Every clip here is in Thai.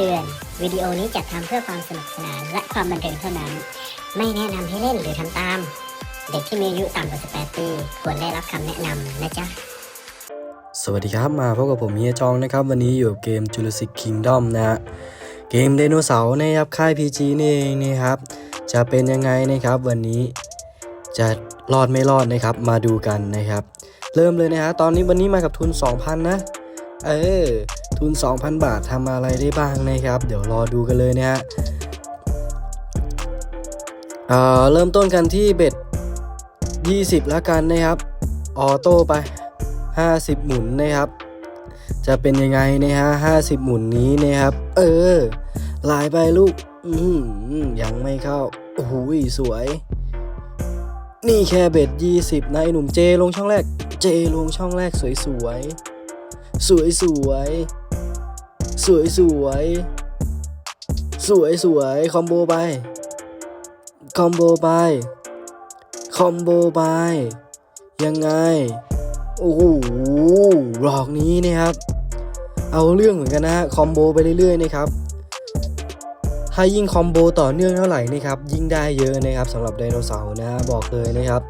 เตือน วิดีโอนี้จัดทำเพื่อความสนุกสนานและความบันเทิงเท่านั้น ไม่แนะนำให้เล่นหรือทำตาม เด็กที่มีอายุต่ำกว่า 18 ปี ควรได้รับคำแนะนำนะจ๊ะ สวัสดีครับมาพบกับผมเฮียจองนะครับ วันนี้อยู่กับเกม Jurassic Kingdom นะฮะเกมไดโนเสาร์นะครับ ค่าย PG นี่เองนะครับ จะเป็นยังไงนะครับวันนี้จะรอดไม่รอดนะครับมาดูกันนะครับ เริ่มเลยนะฮะตอนนี้วันนี้มากับทุน 2,000 นะ เออ ทุน 2,000 บาททำอะไรได้บ้างนะครับ เดี๋ยวรอดูกันเลยนะฮะเเริ่มต้นกันที่เบ็ด 20 แล้วกันนะครับ ออโต้ไป 50 หมุนนะครับ จะเป็นยังไงนะฮะ50 หมุนนี้นะครับ เออลายไปลูก อืมยังไม่เข้าโอ้โหสวย นี่แค่เบ็ด 20นะไอหนุ่มเจลงช่องแรก เจลงช่องแรกสวยสวยสวยสวย สวยสวยสวยสวยคอมโบไป คอมโบไป คอมโบไป ยังไง โอ้โหหลอกนี้นะครับ เอาเรื่องเหมือนกันนะฮะ คอมโบไปเรื่อยๆนะครับ ถ้ายิ่งคอมโบต่อเนื่องเท่าไหร่นะครับ ยิ่งได้เยอะนะครับสำหรับไดโนเสาร์นะฮะบอกเลยนะครับ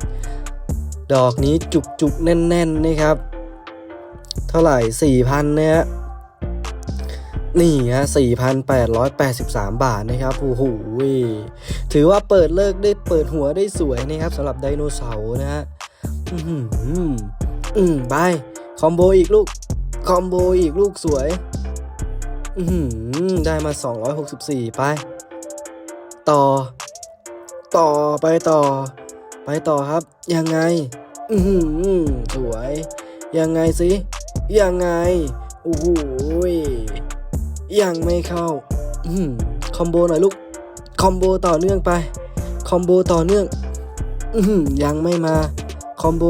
ดอกนี้จุกๆแน่น ๆนะครับ เท่าไหร่4,000นะฮะ นี่ฮะ4,883 บาทนะครับโอ้โหถือว่าเปิดเลิกได้เปิดหัวได้สวยนะครับสำหรับไดโนเสาร์นะฮะอืมอืมไปคอมโบอีกลูก คอมโบอีกลูกสวย อืมได้มา 264 ไป ต่อ ต่อไปต่อ ไปต่อครับ ยังไง อืมสวย ยังไงสิ ยังไง โอ้โห ยังไม่เข้าอืมคอมโบหน่อยลูก คอมโบต่อเนื่องไป คอมโบต่อเนื่องอืมยังไม่มา คอมโบ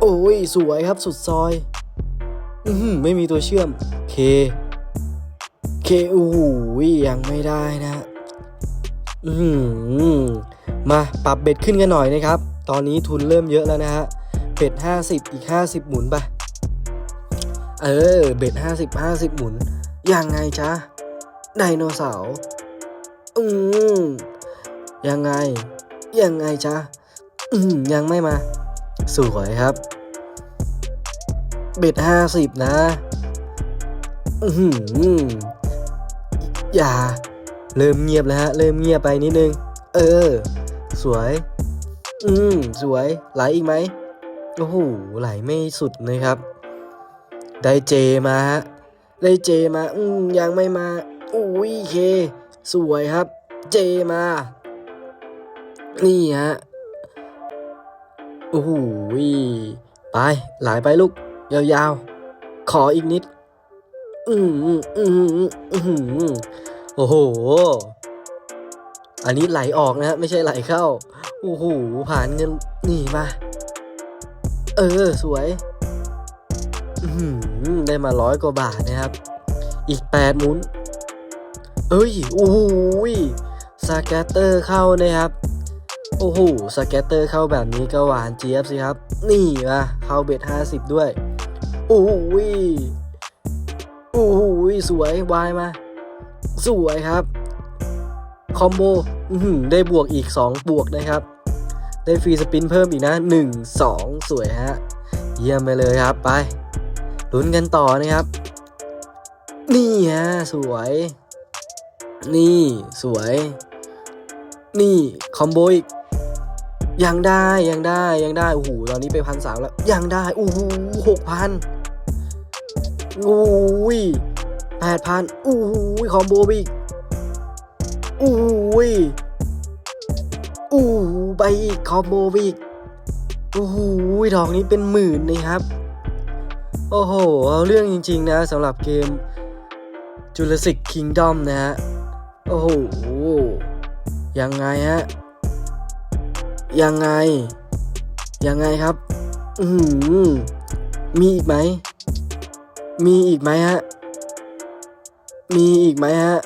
โอ้ย สวยครับสุดซอย อืมไม่มีตัวเชื่อม เค เคโอ้โหยังไม่ได้นะ อืมมาปรับเบ็ดขึ้นกันหน่อยนะครับ ตอนนี้ทุนเริ่มเยอะแล้วนะฮะ เบ็ด50 อีก 50 หมุนไป เออ เบ็ด50 50 หมุน ยังไงจ๊ะ ไดโนเสาร์ อืม ยังไง ยังไงจ๊ะ อืม ยังไม่มา สวยครับ เบ็ดห้าสิบนะ อือหืออย่า เริ่มเงียบแล้วฮะ เริ่มเงียบไปนิดนึง เออ สวย อืม สวย ไหลอีกไหม โอ้โห ไหลไม่สุดนะครับ ได้เจมาฮะ ได้เจมาอืมยังไม่มาอุ้ยเค สวยครับ เจมา นี่ฮะโอ้โหไปไหลไปลูก ยาวๆ ขออีกนิด อืมอืมอืมอืมโอ้โห อันนี้ไหลออกนะฮะไม่ใช่ไหลเข้า โอ้โห ผ่านเงินนี่มา เออ สวย อืม ได้มาร้อยกว่าบาทนะครับ อีกแปดหมุน เอ้ย โอ้โหสแกตเตอร์เข้านะครับ โอ้โหสแกตเตอร์เข้าแบบนี้ก็หวานเจี๊ยบสิครับ นี่มาเข้าเบ็ดห้าสิบด้วย โอ้โหโอ้โหสวยวายมา สวยครับ คอมโบได้บวกอีก 2 บวกนะครับ ได้ฟรีสปินเพิ่มอีกนะ 1 2 สวยฮะ เยี่ยมไปเลยครับไป ลุ้นกันต่อนะครับ นี่ฮะสวย นี่สวย นี่คอมโบอีกยังได้ยังได้ยังได้โอ้โหตอนนี้ไปพันสามแล้วยังได้โอ้โหหกพันโอ้ยแปดพันโอ้ยคอมโบอีกโอ้ยโอ้ไปอีกคอมโบอีกโอ้โหดอกนี้เป็นหมื่นนะครับ โอ้โห เอาเรื่องจริงๆนะสำหรับเกม Jurassic Kingdom นะฮะ โอ้โห ยังไงฮะ ยังไง ยังไงครับ อืมมีอีกไหม มีอีกไหมฮะ มีอีกไหมฮะ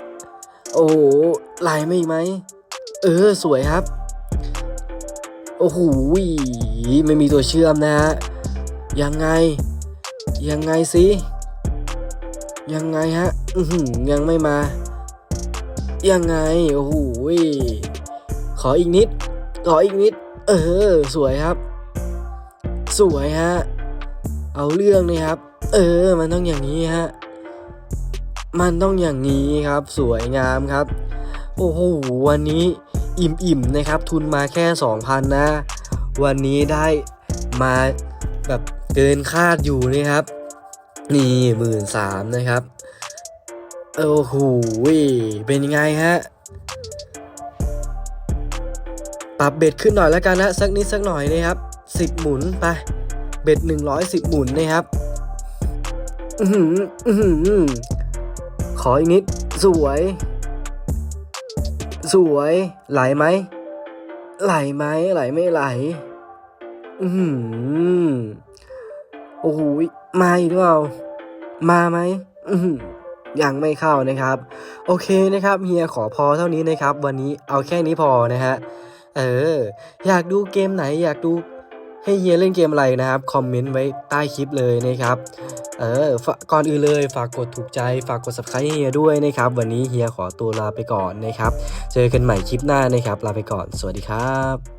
โอ้โหไหลไม่อีกไหม เออ สวยครับ โอ้โห ไม่มีตัวเชื่อมนะฮะ ยังไง ยังไงสิ ยังไงฮะ อือหือยังไม่มา ยังไง โอ้โหยขออีกนิด ขออีกนิด เออ สวยครับ สวยฮะ เอาเรื่องเลยครับ เออ มันต้องอย่างนี้ฮะ มันต้องอย่างนี้ครับ สวยงามครับ โอ้โห วันนี้อิ่มๆนะครับ ทุนมาแค่ 2,000 นะ วันนี้ได้มาแบบ เกินคาดอยู่นะครับ นี่หมื่นสามนะครับโอ้โหเป็นยังไงฮะปรับเบ็ดขึ้นหน่อยแล้วกันนะสักนิดสักหน่อยนะครับสิบหมุนไปเบ็ดหนึ่งร้อยสิบหมุนนะครับอือหืออือหือขออีกนิด สวย สวย ไหลไหมไหลไหมไหลไม่ไหล อือหือ โอ้โหมาอีกหรือเปล่า มาไหมยังไม่เข้านะครับ โอเคนะครับเฮียขอพอเท่านี้นะครับ วันนี้เอาแค่นี้พอนะฮะเออ อยากดูเกมไหนอยากดูให้เฮียเล่นเกมอะไรนะครับ คอมเมนต์ไว้ใต้คลิปเลยนะครับ เออฝก่อนอื่นเลยฝากกดถูกใจ ฝากกด subscribe เฮียด้วยนะครับ วันนี้เฮียขอตัวลาไปก่อนนะครับ เจอกันใหม่คลิปหน้านะครับ ลาไปก่อน สวัสดีครับ